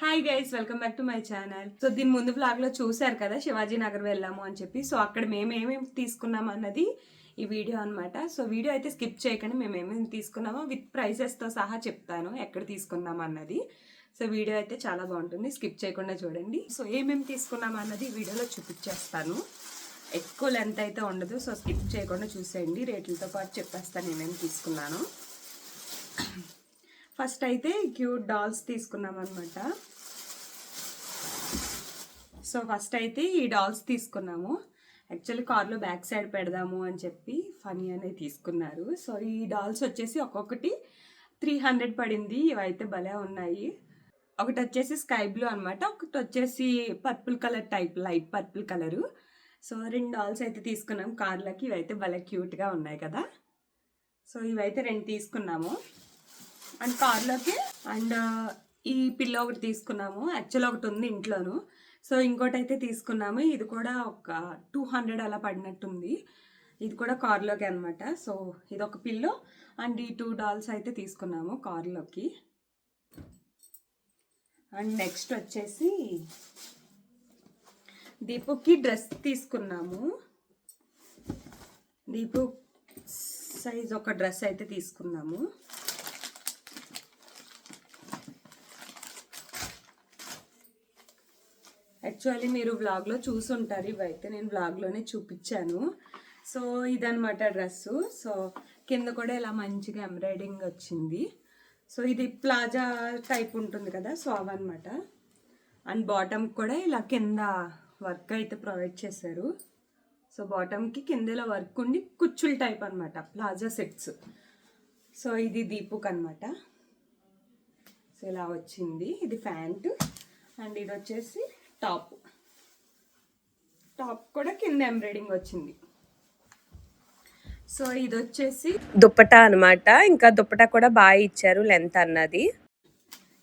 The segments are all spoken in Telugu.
Hi guys welcome back to my channel so దీని ముందు బ్లాగ్లో చూశారు కదా శివాజీ నగర్ వెళ్ళాము అని చెప్పి. సో అక్కడ మేము ఏమేమి తీసుకున్నాం అన్నది ఈ వీడియో అన్నమాట. సో వీడియో అయితే స్కిప్ చేయకండి మేము ఏమేమి తీసుకున్నామో విత్ ప్రైసెస్తో సహా చెప్తాను ఎక్కడ తీసుకున్నాం అన్నది. సో వీడియో అయితే చాలా బాగుంటుంది స్కిప్ చేయకుండా చూడండి. సో ఏమేమి తీసుకున్నాం అన్నది వీడియోలో చూపించేస్తాను. ఎక్కువ లెంత్ అయితే ఉండదు సో స్కిప్ చేయకుండా చూసేయండి. రేట్లతో పాటు చెప్పేస్తాను ఏమేమి తీసుకున్నాను. ఫస్ట్ అయితే క్యూట్ డాల్స్ తీసుకున్నాం అనమాట సో ఫస్ట్ అయితే ఈ డాల్స్ తీసుకున్నాము. యాక్చువల్లీ కార్లో బ్యాక్ సైడ్ పెడదాము అని చెప్పి ఫనీ అనేది తీసుకున్నారు. సో ఈ డాల్స్ వచ్చేసి ఒక్కొక్కటి త్రీ హండ్రెడ్ పడింది. ఇవైతే భలే ఉన్నాయి. ఒకటి వచ్చేసి స్కై బ్లూ అనమాట ఒకటి వచ్చేసి purple colour type light purple colour. So రెండు డాల్స్ అయితే తీసుకున్నాం. కార్లకి ఇవైతే భలే క్యూట్గా ఉన్నాయి కదా. సో ఇవైతే రెండు తీసుకున్నాము. అండ్ కార్లోకి అండ్ ఈ పిల్లో ఒకటి తీసుకున్నాము. యాక్చువల్ ఒకటి ఉంది ఇంట్లోను. సో ఇంకోటి అయితే తీసుకున్నాము. ఇది కూడా ఒక టూ హండ్రెడ్ అలా పడినట్టుంది. ఇది కూడా కార్లోకి అనమాట సో ఇది ఒక పిల్లో అండ్ ఈ టూ డాల్స్ అయితే తీసుకున్నాము కార్లోకి. అండ్ నెక్స్ట్ వచ్చేసి దీపుకి డ్రెస్ తీసుకున్నాము. దీపు సైజ్ ఒక డ్రెస్ అయితే తీసుకున్నాము. యాక్చువల్లీ మీరు వ్లాగ్లో చూసుంటారు ఇవైతే. నేను వ్లాగ్లోనే చూపించాను. సో ఇదనమాట డ్రెస్సు సో కింద కూడా ఇలా మంచిగా ఎంబ్రాయిడింగ్ వచ్చింది. సో ఇది ప్లాజా టైప్ ఉంటుంది కదా సో అవన్నమాట. అండ్ బాటమ్ కూడా ఇలా కింద వర్క్ అయితే ప్రొవైడ్ చేశారు. సో బాటమ్కి కింద ఇలా వర్క్ ఉండి కుచ్చుల టైప్ అనమాట ప్లాజా సెట్స్ సో ఇది దీపుక్ అనమాట సో ఇలా వచ్చింది. ఇది ప్యాంటు. అండ్ ఇది వచ్చేసి టాప్. టాప్ కూడా కింద ఎంబ్రాయిడింగ్ వచ్చింది. సో ఇది వచ్చేసి దుప్పటా అన్నమాట. ఇంకా దుప్పటా కూడా బాగా ఇచ్చారు లెంత్ అన్నది.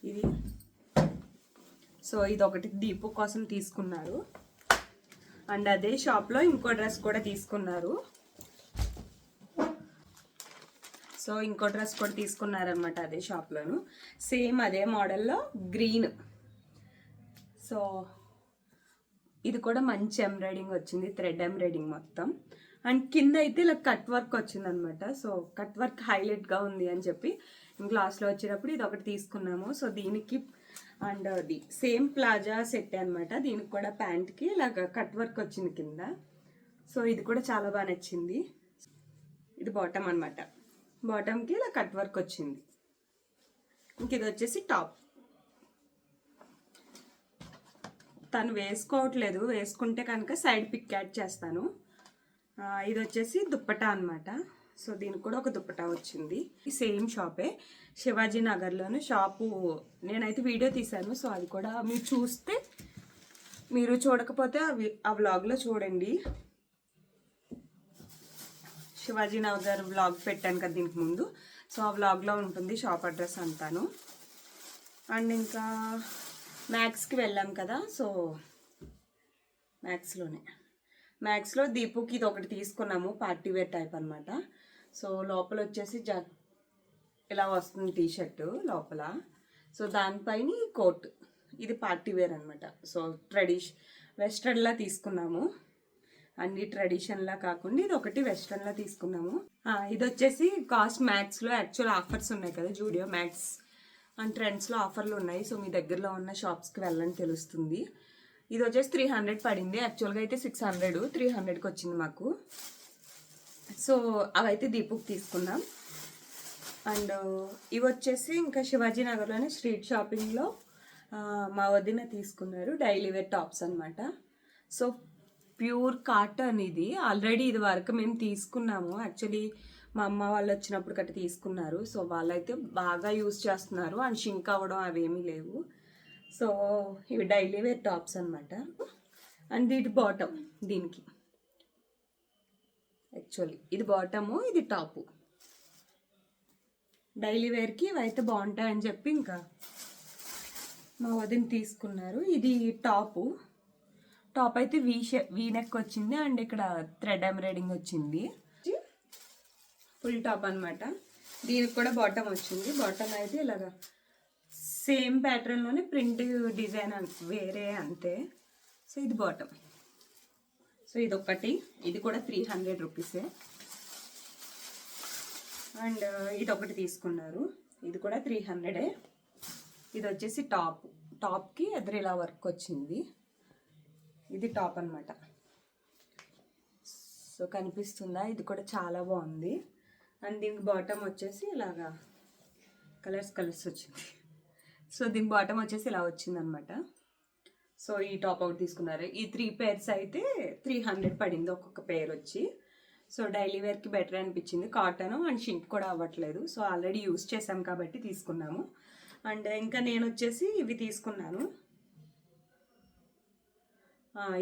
ఇది. సో ఇది ఒకటి దీపు కోసం తీసుకున్నారు. అండ్ అదే షాప్లో ఇంకో డ్రెస్ కూడా తీసుకున్నారు. సో ఇంకో డ్రెస్ కూడా తీసుకున్నారనమాట అదే షాప్లోను. సేమ్ అదే మోడల్లో గ్రీన్. సో ఇది కూడా మంచి ఎంబ్రాయిడింగ్ వచ్చింది థ్రెడ్ ఎంబ్రాయిడింగ్ మొత్తం. అండ్ కింద అయితే ఇలా కట్ వర్క్ వచ్చింది అనమాట సో కట్ వర్క్ హైలైట్గా ఉంది అని చెప్పి గ్లాస్లో వచ్చేటప్పుడు ఇది ఒకటి తీసుకున్నాము. సో దీనికి అండ్ అది సేమ్ ప్లాజా సెట్ అనమాట. దీనికి కూడా ప్యాంట్కి ఇలాగ కట్ వర్క్ వచ్చింది కింద. సో ఇది కూడా చాలా బాగా నచ్చింది. ఇది బాటమ్ అనమాట. బాటమ్కి ఇలా కట్ వర్క్ వచ్చింది. ఇంక ఇది వచ్చేసి టాప్. తను వేసుకోవట్లేదు. వేసుకుంటే కనుక సైడ్ పిక్ యాడ్ చేస్తాను. ఇది వచ్చేసి దుప్పటా అనమాట సో దీనికి కూడా ఒక దుప్పటా వచ్చింది. ఈ సేమ్ షాపే. శివాజీ నగర్లోను షాపు. నేనైతే వీడియో తీశాను సో అది కూడా మీరు చూస్తే మీరు చూడకపోతే అవి ఆ వ్లాగ్లో చూడండి. శివాజీ నగర్ వ్లాగ్ పెట్టాను కదా దీనికి ముందు. సో ఆ వ్లాగ్లో ఉంటుంది షాప్ అడ్రస్ అంతాను. అండ్ ఇంకా మ్యాథ్స్కి వెళ్ళాం కదా సో మ్యాథ్స్లోనే మ్యాథ్స్లో దీపుకి ఇది ఒకటి తీసుకున్నాము పార్టీ వేర్ టైప్ అనమాట సో లోపల వచ్చేసి జా ఇలా వస్తుంది టీషర్టు లోపల. సో దానిపైన కోట్. ఇది పార్టీ వేర్ అనమాట సో ట్రెడిష్ వెస్ట్రన్లా తీసుకున్నాము. అన్ని ట్రెడిషన్లా కాకుండా ఇది ఒకటి వెస్ట్రన్లా తీసుకున్నాము. ఇది వచ్చేసి కాస్ట్ మ్యాథ్స్లో యాక్చువల్ ఆఫర్స్ ఉన్నాయి కదా జూడియో మ్యాథ్స్ అండ్ ట్రెండ్స్లో ఆఫర్లు ఉన్నాయి. సో మీ దగ్గరలో ఉన్న షాప్స్కి వెళ్ళని తెలుస్తుంది. ఇది వచ్చేసి త్రీ హండ్రెడ్ పడింది. యాక్చువల్గా అయితే సిక్స్ హండ్రెడ్ త్రీ హండ్రెడ్కి వచ్చింది మాకు. సో అవైతే దీపుక్ తీసుకున్నాం అండ్ ఇవి వచ్చేసి ఇంకా శివాజీ నగర్లోనే స్ట్రీట్ షాపింగ్లో మా వదిన తీసుకున్నారు. డైలీ వేర్ టాప్స్ అనమాట సో ప్యూర్ కాటన్ ఇది. ఆల్రెడీ ఇది వరకు మేము తీసుకున్నాము. యాక్చువల్లీ మా అమ్మ వాళ్ళు వచ్చినప్పుడు కట్టి తీసుకున్నారు. సో వాళ్ళైతే బాగా యూస్ చేస్తున్నారు. అండ్ షింక్ అవ్వడం అవేమీ లేవు. సో ఇవి డైలీ వేర్ టాప్స్ అనమాట అండ్ దీటి బాటమ్ దీనికి. యాక్చువల్లీ ఇది బాటము ఇది టాపు. డైలీ వేర్కి ఇవి అయితే బాగుంటాయని చెప్పి ఇంకా మా వదిన తీసుకున్నారు. ఇది టాపు. టాప్ అయితే వీ షే వీ నెక్ వచ్చింది. అండ్ ఇక్కడ థ్రెడ్ ఎంబ్రాయిడింగ్ వచ్చింది. ఫుల్ టాప్ అన్నమాట. దీనికి కూడా బాటమ్ వచ్చింది. బాటమ్ అయితే ఇలాగా సేమ్ ప్యాటర్న్లోనే ప్రింట్ డిజైన్ వేరే అంతే. సో ఇది బాటమ్. సో ఇది ఒకటి ఇది కూడా త్రీ హండ్రెడ్ రూపీసే. అండ్ ఇది ఒకటి తీసుకున్నారు. ఇది కూడా త్రీ హండ్రెడే. ఇది వచ్చేసి టాప్. టాప్కి ఎదురు వర్క్ వచ్చింది. ఇది టాప్ అన్నమాట. సో కనిపిస్తుందా? ఇది కూడా చాలా బాగుంది. అండ్ దీనికి బాటమ్ వచ్చేసి ఇలాగా కలర్స్ కలర్స్ వచ్చింది. సో దీని బాటమ్ వచ్చేసి ఇలా వచ్చిందనమాట సో ఈ టాప్ అవుట్ తీసుకున్నారు. ఈ త్రీ పేర్స్ అయితే త్రీ హండ్రెడ్ పడింది ఒక్కొక్క పేర్ వచ్చి. సో డైలీ వేర్కి బెటర్ అనిపించింది. కాటన్ అండ్ షింక్ కూడా అవ్వట్లేదు. సో ఆల్రెడీ యూస్ చేసాం కాబట్టి తీసుకున్నాము. అండ్ ఇంకా నేను వచ్చేసి ఇవి తీసుకున్నాను.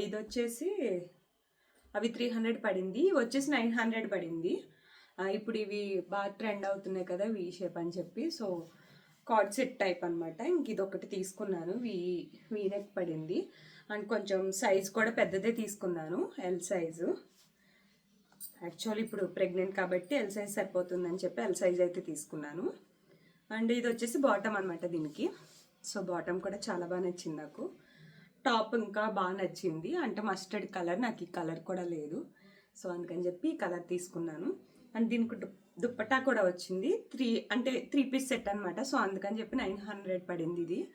ఇది వచ్చేసి అవి త్రీ హండ్రెడ్ పడింది. వచ్చేసి నైన్ హండ్రెడ్ పడింది. ఇప్పుడు ఇవి బాగా ట్రెండ్ అవుతున్నాయి కదా వీ షేప్ అని చెప్పి. సో కార్డ్ సెట్ టైప్ అనమాట ఇంక ఇది ఒకటి తీసుకున్నాను. వీ వీ నెక్ పడింది. అండ్ కొంచెం సైజ్ కూడా పెద్దదే తీసుకున్నాను ఎల్ సైజు యాక్చువల్లీ ఇప్పుడు ప్రెగ్నెంట్ కాబట్టి ఎల్ సైజ్ సరిపోతుందని చెప్పి ఎల్ సైజ్ అయితే తీసుకున్నాను. అండ్ ఇది వచ్చేసి బాటమ్ అనమాట దీనికి. సో బాటమ్ కూడా చాలా బాగా నచ్చింది నాకు. టాప్ ఇంకా బాగా నచ్చింది. అంటే మస్టర్డ్ కలర్ నాకు ఈ కలర్ కూడా లేదు. సో అందుకని చెప్పి ఈ కలర్ తీసుకున్నాను. అండ్ దీనికి దుప్- దుప్పటా కూడా వచ్చింది. త్రీ అంటే త్రీ పీస్ సెట్ అనమాట సో అందుకని చెప్పి నైన్ హండ్రెడ్ పడింది ఇది.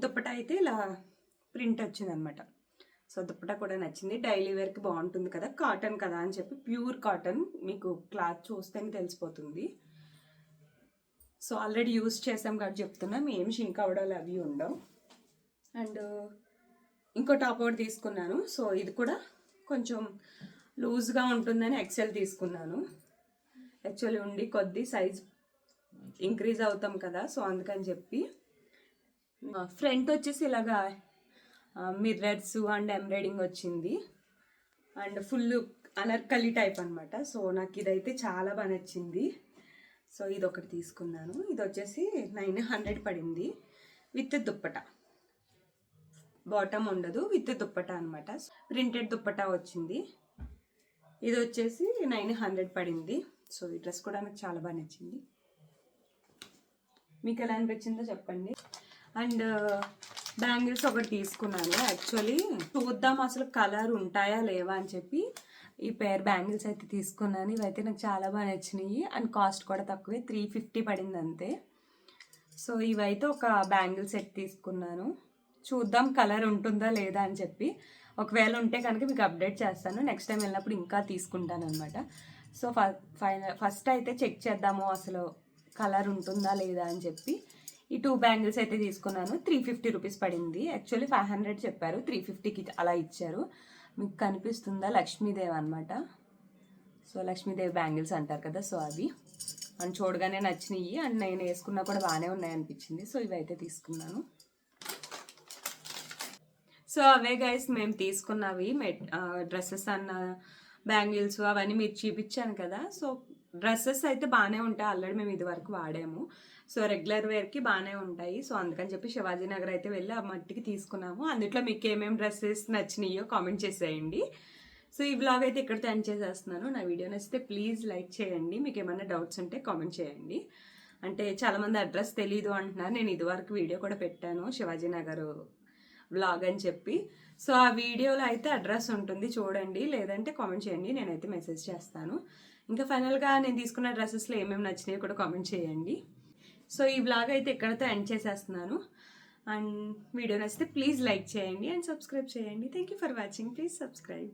దుప్పటా అయితే ఇలా ప్రింట్ వచ్చింది అనమాట సో దుప్పటా కూడా నచ్చింది. డైలీ వేర్కి బాగుంటుంది కదా. కాటన్ కదా అని చెప్పి ప్యూర్ కాటన్ మీకు క్లాత్ చూస్తేనే తెలిసిపోతుంది. సో ఆల్రెడీ యూస్ చేసాం కాబట్టి చెప్తున్నాం. ఏం షింక్ అవడాలు అవి ఉండవు. అండ్ ఇంకో టాప్ ఒకటి తీసుకున్నాను. సో ఇది కూడా కొంచెం లూజ్గా ఉంటుందని ఎక్సెల్ తీసుకున్నాను. యాక్చువల్లీ ఉండి కొద్ది సైజ్ ఇంక్రీజ్ అవుతాం కదా సో అందుకని చెప్పి. ఫ్రంట్ వచ్చేసి ఇలాగా మిర్రర్స్ అండ్ ఎంబ్రాయిడింగ్ వచ్చింది. అండ్ ఫుల్ అనర్కలి టైప్ అనమాట సో నాకు ఇదైతే చాలా బాగా నచ్చింది. సో ఇది ఒకటి తీసుకున్నాను. ఇది వచ్చేసి నైన్ హండ్రెడ్ పడింది. విత్ దుప్పట. బాటమ్ ఉండదు విత్ దుప్పట అనమాట ప్రింటెడ్ దుప్పట వచ్చింది. ఇది వచ్చేసి నైన్ హండ్రెడ్ పడింది. సో ఈ డ్రెస్ కూడా నాకు చాలా బాగా నచ్చింది. మీకు ఎలా అనిపించిందో చెప్పండి. అండ్ uh, బ్యాంగిల్స్ ఒకటి తీసుకున్నాను. యాక్చువల్లీ చూద్దాం అసలు కలర్ ఉంటాయా లేవా అని చెప్పి ఈ పేర్ బ్యాంగిల్స్ అయితే తీసుకున్నాను. ఇవైతే నాకు చాలా బాగా నచ్చినాయి. అండ్ కాస్ట్ కూడా తక్కువే త్రీ ఫిఫ్టీ పడింది అంతే. సో ఇవైతే ఒక బ్యాంగిల్ సెట్ తీసుకున్నాను. చూద్దాం కలర్ ఉంటుందా లేదా అని చెప్పి. ఒకవేళ ఉంటే కనుక మీకు అప్డేట్ చేస్తాను. నెక్స్ట్ టైం వెళ్ళినప్పుడు ఇంకా తీసుకుంటాను అనమాట సో ఫైనల్ ఫస్ట్ అయితే చెక్ చేద్దాము అసలు కలర్ ఉంటుందా లేదా అని చెప్పి. ఈ టూ బ్యాంగిల్స్ అయితే తీసుకున్నాను. త్రీ ఫిఫ్టీ రూపీస్ పడింది. యాక్చువల్లీ ఫైవ్ హండ్రెడ్ చెప్పారు. త్రీ ఫిఫ్టీకి అలా ఇచ్చారు. మీకు కనిపిస్తుందా? లక్ష్మీదేవి అనమాట సో లక్ష్మీదేవి బ్యాంగిల్స్ అంటారు కదా సో అవి. అండ్ చూడగానే నచ్చినాయి అండ్ నేను వేసుకున్నా కూడా బాగానే ఉన్నాయి అనిపించింది సో ఇవైతే తీసుకున్నాను. సో అవే గైస్ మేము తీసుకున్నవి మెట్ డ్రెస్సెస్ అన్న బ్యాంగిల్స్ అవన్నీ మీరు చూపించాను కదా. సో డ్రెస్సెస్ అయితే బాగానే ఉంటాయి. ఆల్రెడీ మేము ఇది వరకు వాడాము. సో రెగ్యులర్ వేర్కి బాగానే ఉంటాయి. సో అందుకని చెప్పి శివాజీ నగర్ అయితే వెళ్ళి ఆ మట్టికి తీసుకున్నాము. అందుట్లో మీకు ఏమేమి డ్రెస్సెస్ నచ్చినాయో కామెంట్ చేసేయండి. సో ఈ బ్లాగ్ అయితే ఇక్కడ ఎండ్ చేసేస్తున్నాను. నా వీడియో నచ్చితే ప్లీజ్ లైక్ చేయండి. మీకు ఏమైనా డౌట్స్ ఉంటే కామెంట్ చేయండి. అంటే చాలామంది అడ్రస్ తెలీదు అంటున్నారు. నేను ఇదివరకు వీడియో కూడా పెట్టాను. శివాజీ నగర్ వ్లాగ్ అని చెప్పి. సో ఆ వీడియోలో అయితే అడ్రస్ ఉంటుంది చూడండి. లేదంటే కామెంట్ చేయండి. నేనైతే మెసేజ్ చేస్తాను. ఇంకా ఫైనల్గా నేను తీసుకున్న డ్రెస్సెస్లో ఏమేమి నచ్చినాయో కూడా కామెంట్ చేయండి. సో ఈ వ్లాగ్ అయితే ఎక్కడితో ఎండ్ చేసేస్తున్నాను. అండ్ వీడియో నచ్చితే ప్లీజ్ లైక్ చేయండి. అండ్ సబ్స్క్రైబ్ చేయండి. Thank you for watching please subscribe